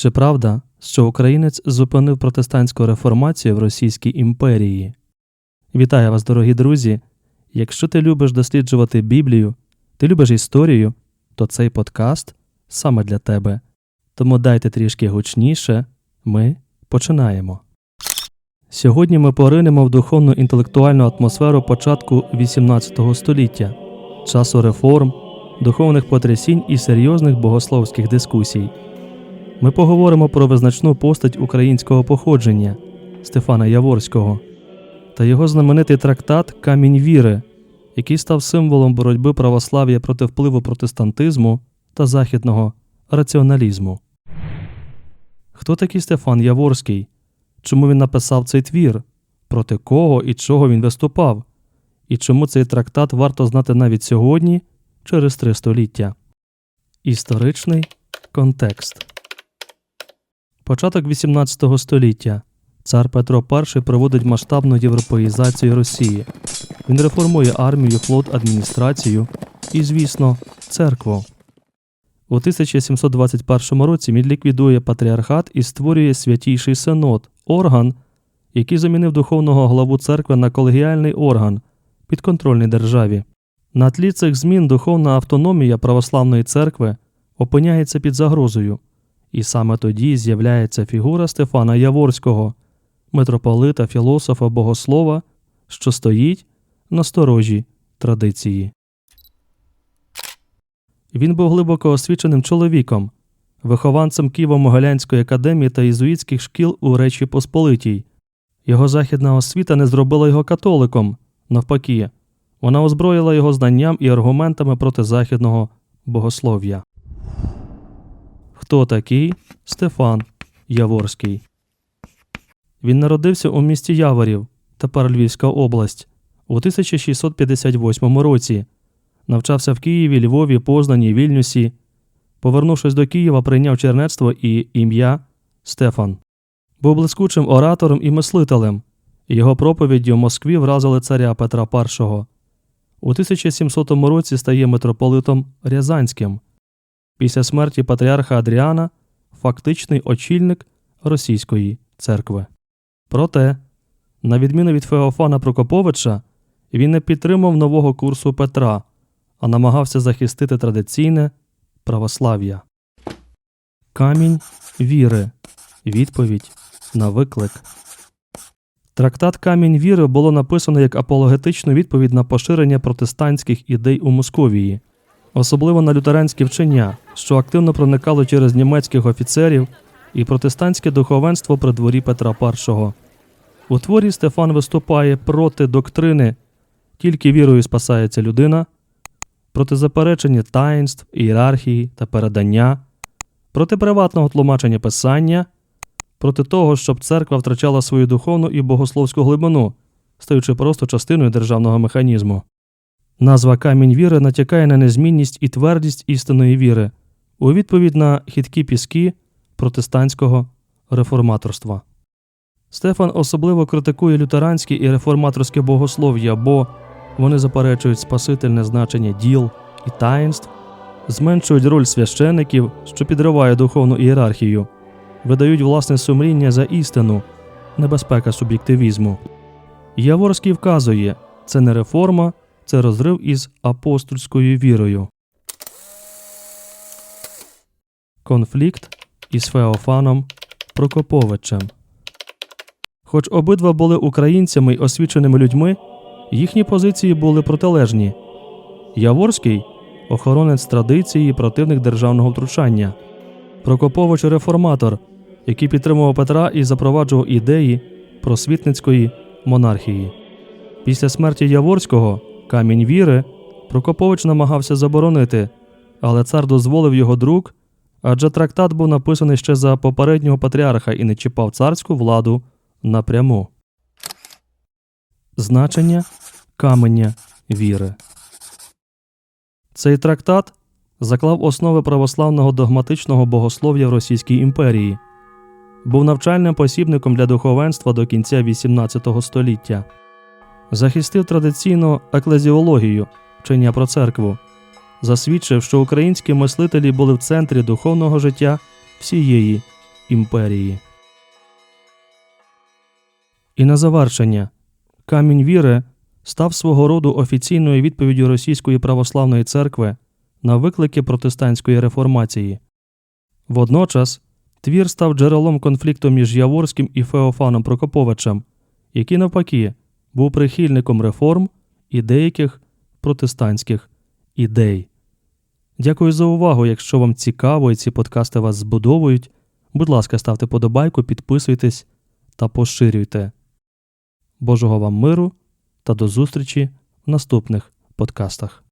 Чи правда, що українець зупинив протестантську реформацію в Російській імперії? Вітаю вас, дорогі друзі! Якщо ти любиш досліджувати Біблію, ти любиш історію, то цей подкаст саме для тебе. Тому дайте трішки гучніше, ми починаємо. Сьогодні ми поринемо в духовну інтелектуальну атмосферу початку XVIII століття, часу реформ, духовних потрясінь і серйозних богословських дискусій. Ми поговоримо про визначну постать українського походження Стефана Яворського та його знаменитий трактат Камінь віри, який став символом боротьби православ'я проти впливу протестантизму та західного раціоналізму. Хто такий Стефан Яворський? Чому він написав цей твір? Проти кого і чого він виступав? І чому цей трактат варто знати навіть сьогодні, через три століття? Історичний контекст Початок XVIII століття. Цар Петро І проводить масштабну європеїзацію Росії. Він реформує армію, флот, адміністрацію і, звісно, церкву. У 1721 році він ліквідує патріархат і створює святійший синод, орган, який замінив духовного главу церкви на колегіальний орган підконтрольній державі. На тлі цих змін духовна автономія православної церкви опиняється під загрозою, і саме тоді з'являється фігура Стефана Яворського, митрополита, філософа, богослова, що стоїть на сторожі традиції. Він був глибоко освіченим чоловіком, вихованцем Києво-Могилянської академії та єзуїтських шкіл у Речі Посполитій. Його західна освіта не зробила його католиком, навпаки, вона озброїла його знанням і аргументами проти західного богослов'я. Хто такий Стефан Яворський? Він народився у місті Яворів, тепер Львівська область, у 1658 році. Навчався в Києві, Львові, Познані, Вільнюсі. Повернувшись до Києва, прийняв чернецтво і ім'я Стефан. Був блискучим оратором і мислителем. Його проповіді в Москві вразили царя Петра І. У 1700 році стає митрополитом Рязанським. Після смерті патріарха Адріана фактичний очільник російської церкви. Проте, на відміну від Феофана Прокоповича, він не підтримав нового курсу Петра, а намагався захистити традиційне православ'я. Камінь віри. Відповідь на виклик. Трактат Камінь віри було написано як апологетичну відповідь на поширення протестантських ідей у Московії, особливо на лютеранські вчення, що активно проникало через німецьких офіцерів і протестантське духовенство при дворі Петра І. У творі Стефан виступає проти доктрини тільки вірою спасається людина, проти заперечення таїнств, ієрархії та передання, проти приватного тлумачення писання, проти того, щоб церква втрачала свою духовну і богословську глибину, стаючи просто частиною державного механізму. Назва камінь віри натякає на незмінність і твердість істинної віри у відповідь на хиткі піски протестантського реформаторства. Стефан особливо критикує лютеранське і реформаторське богослов'я, бо вони заперечують спасительне значення діл і таїнств, зменшують роль священиків, що підриває духовну ієрархію, видають власне сумління за істину, небезпека суб'єктивізму. Яворський вказує, це не реформа, це розрив із апостольською вірою. Конфлікт із Феофаном Прокоповичем. Хоч обидва були українцями й освіченими людьми, їхні позиції були протилежні. Яворський охоронець традиції і противник державного втручання, Прокопович реформатор, який підтримував Петра і запроваджував ідеї просвітницької монархії. Після смерті Яворського камінь віри Прокопович намагався заборонити, але цар дозволив його друк, адже трактат був написаний ще за попереднього патріарха і не чіпав царську владу напряму. Значення каменя віри. Цей трактат заклав основи православного догматичного богослов'я в Російській імперії, був навчальним посібником для духовенства до кінця XVIII століття, захистив традиційну еклезіологію, вчення про церкву, засвідчив, що українські мислителі були в центрі духовного життя всієї імперії. І на завершення камінь віри став свого роду офіційною відповіддю Російської православної церкви на виклики протестантської реформації. Водночас твір став джерелом конфлікту між Яворським і Феофаном Прокоповичем, який навпаки був прихильником реформ і деяких протестантських ідей. Дякую за увагу. Якщо вам цікаво і ці подкасти вас збудовують, будь ласка, ставте подобайку, підписуйтесь та поширюйте. Божого вам миру та до зустрічі в наступних подкастах.